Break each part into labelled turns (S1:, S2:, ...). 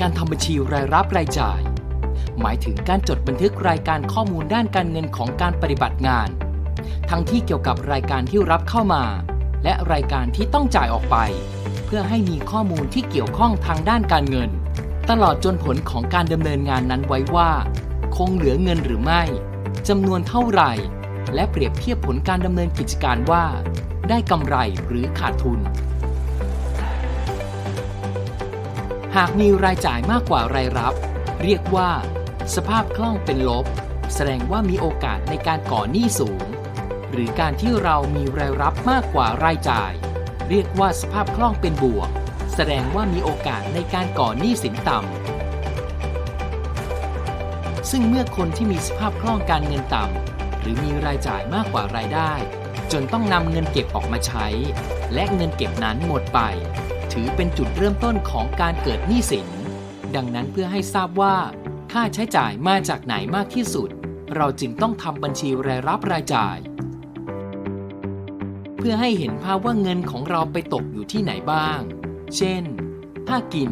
S1: การทำบัญชีรายรับรายจ่าย หมายถึงการจดบันทึกรายการข้อมูลด้านการเงินของการปฏิบัติงาน ทั้งที่เกี่ยวกับรายการที่รับเข้ามา และรายการที่ต้องจ่ายออกไป เพื่อให้มีข้อมูลที่เกี่ยวข้องทางด้านการเงิน ตลอดจนผลของการดำเนินงานนั้นไว้ว่า คงเหลือเงินหรือไม่จำนวนเท่าไหร่ และเปรียบเทียบผลการดำเนินกิจการว่า ได้กำไรหรือขาดทุน หากมีรายจ่ายมากกว่ารายรับ เรียกว่า สภาพคล่องเป็นลบ แสดงว่ามีโอกาสในการก่อหนี้สูง หรือการที่เรามีรายรับมากกว่ารายจ่าย เรียกว่าสภาพคล่องเป็นบวก แสดงว่ามีโอกาสในการก่อหนี้สินต่ำซึ่งเมื่อคนที่มีสภาพคล่องการเงินต่ำหรือมีรายจ่ายมากกว่ารายได้ จนต้องนำเงินเก็บออกมาใช้ และเงินเก็บนั้นหมดไป ถือเป็นจุดเริ่มต้นของการเกิดหนี้สิน ดังนั้นเพื่อให้ทราบว่า ค่าใช้จ่ายมาจากไหนมากที่สุด เราจึงต้องทำบัญชีรายรับรายจ่าย เพื่อให้เห็นภาพว่าเงินของเราไปตกอยู่ที่ไหนบ้าง เช่น ค่ากิน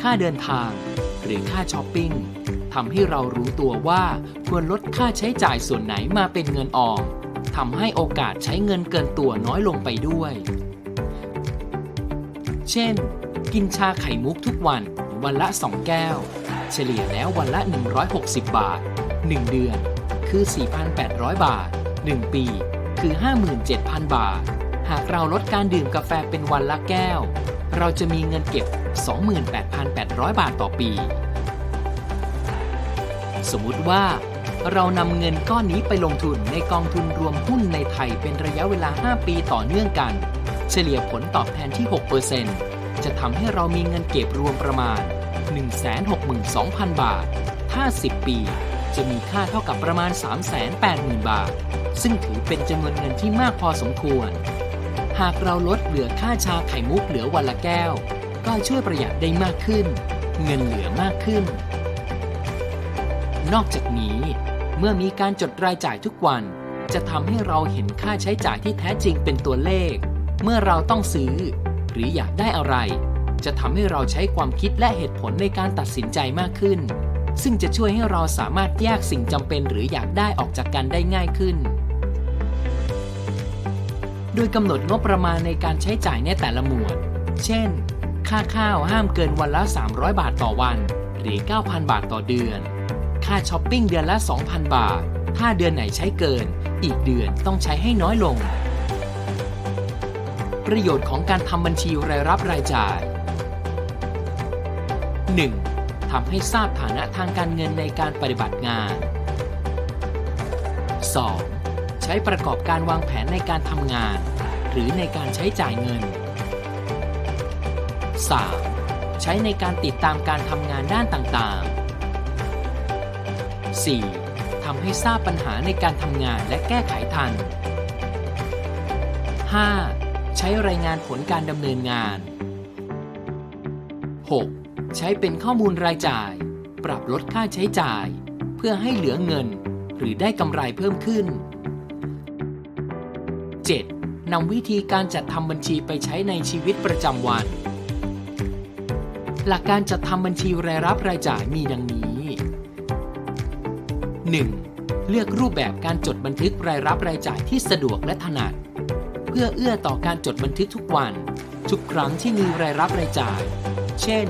S1: ค่าเดินทาง หรือค่าช้อปปิ้งทำให้เรารู้ตัวว่าควรลดค่าใช้จ่ายส่วนไหนมาเป็นเงินออมทำให้โอกาสใช้เงินเกินตัวน้อยลงไปด้วย เช่น กินชาไข่มุกทุกวันวันละ 2 แก้ว เฉลี่ยแล้ววันละ 160 บาท 1 เดือน คือ 4,800 บาท 1 ปี คือ 57,000 บาท หากเราลดการดื่มกาแฟเป็นวันละแก้ว เราจะมีเงินเก็บ 28,800 บาทต่อปี สมมุติว่าเรานำเงินก้อนนี้ไปลงทุนในกองทุนรวมหุ้นในไทยเป็นระยะเวลา 5 ปีต่อเนื่องกัน เฉลี่ยผลตอบแทนที่ 6%จะทำให้เรามีเงินเก็บรวมประมาณ 162,000 บาท ถ้า 10 ปีจะมีค่าเท่ากับประมาณ 380,000 บาท ซึ่งถือเป็นจำนวนเงินที่มากพอสมควร หากเราลดเหลือค่าชาไข่มุกเหลือวันละแก้ว ก็ช่วยประหยัดได้มากขึ้น เงินเหลือมากขึ้น นอกจากนี้ เมื่อมีการจดรายจ่ายทุกวัน จะทำให้เราเห็นค่าใช้จ่ายที่แท้จริงเป็นตัวเลข เมื่อเราต้องซื้อ หรืออยากได้อะไร จะทำให้เราใช้ความคิดและเหตุผลในการตัดสินใจมากขึ้น ซึ่งจะช่วยให้เราสามารถแยกสิ่งจำเป็นหรืออยากได้ออกจากกันได้ง่ายขึ้น โดยกำหนดงบประมาณในการใช้จ่ายในแต่ละหมวด เช่น ค่าข้าวห้ามเกินวันละ 300 บาทต่อวัน หรือ 9,000 บาทต่อเดือน ค่าช้อปปิ้งเดือนละ 2,000 บาท ถ้าเดือนไหนใช้เกิน อีกเดือนต้องใช้ให้น้อยลง ประโยชน์ของการทำบัญชีรายรับรายจ่าย 1. ทำให้ทราบฐานะทางการเงินในการปฏิบัติงาน 2. ใช้ประกอบการวางแผนในการทำงาน หรือในการใช้จ่ายเงิน 3. ใช้ในการติดตามการทำงานด้านต่างๆ 4. ทำให้ทราบปัญหาในการทำงานและแก้ไขทัน 5. ใช้รายงานผลการดำเนินงาน 6. ใช้เป็นข้อมูลรายจ่าย ปรับลดค่าใช้จ่าย เพื่อให้เหลือเงิน หรือได้กำไรเพิ่มขึ้น 7. นำวิธีการจัดทำบัญชีไปใช้ในชีวิตประจำวัน หลักการจัดทำบัญชีรายรับรายจ่ายมีดังนี้ 1. เลือกรูปแบบการจดบันทึกรายรับรายจ่ายที่สะดวกและถนัด เพื่อเอื้อต่อการจดบันทึกทุกวัน ทุกครั้งที่มีรายรับรายจ่าย เช่น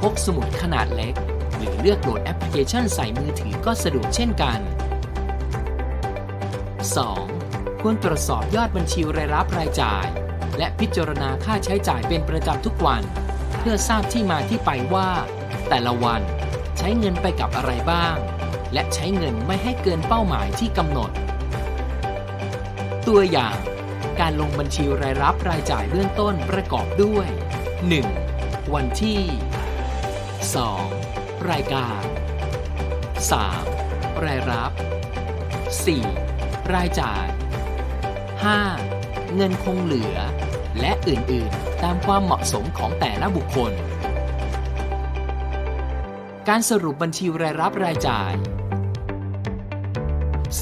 S1: พกสมุดขนาดเล็ก หรือเลือกโหลดแอปพลิเคชันใส่มือถือก็สะดวกเช่นกัน 2. ควรตรวจสอบยอดบัญชีรายรับรายจ่าย และพิจารณาค่าใช้จ่ายเป็นประจำทุกวัน เพื่อทราบที่มาที่ไปว่า แต่ละวันใช้เงินไปกับอะไรบ้าง และใช้เงินไม่ให้เกินเป้าหมายที่กำหนด ตัวอย่าง การลงบัญชีรายรับรายจ่ายเบื้องต้นประกอบด้วย 1. วันที่ 2. รายการ 3. รายรับ 4. รายจ่าย 5. เงินคงเหลือ และอื่นๆ ตามความเหมาะสมของแต่ละบุคคล การสรุปบัญชีรายรับรายจ่าย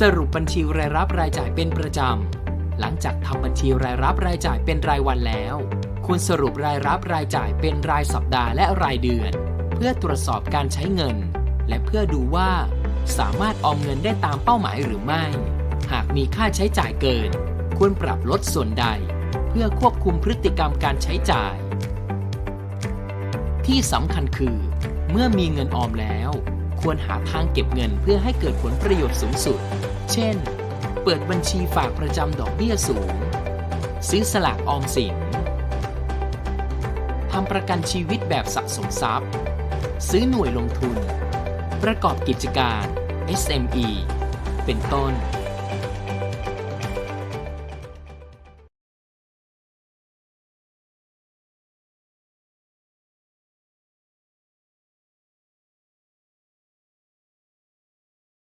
S1: สรุปบัญชีรายรับรายจ่ายเป็นประจำ หลังจากทำบัญชีรายรับรายจ่ายเป็นรายวันแล้วควรสรุปรายรับรายจ่ายเป็นรายสัปดาห์และรายเดือนเพื่อพื่อตรวจสอบการใช้เงิน และเพื่อดูว่า สามารถออมเงินได้ตามเป้าหมายหรือไม่ หากมีค่าใช้จ่ายเกิน ควรปรับลดส่วนใด เพื่อควบคุมพฤติกรรมการใช้จ่าย ที่สำคัญคือ เมื่อมีเงินออมแล้ว ควรหาทางเก็บเงินเพื่อให้เกิดผลประโยชน์สูงสุด เช่น เปิดบัญชีฝากประจำดอกเบี้ยสูง ซื้อสลากออมสินทำประกันชีวิตแบบสะสมทรัพย์ ซื้อหน่วยลงทุน ประกอบกิจการ SME เป็นต้น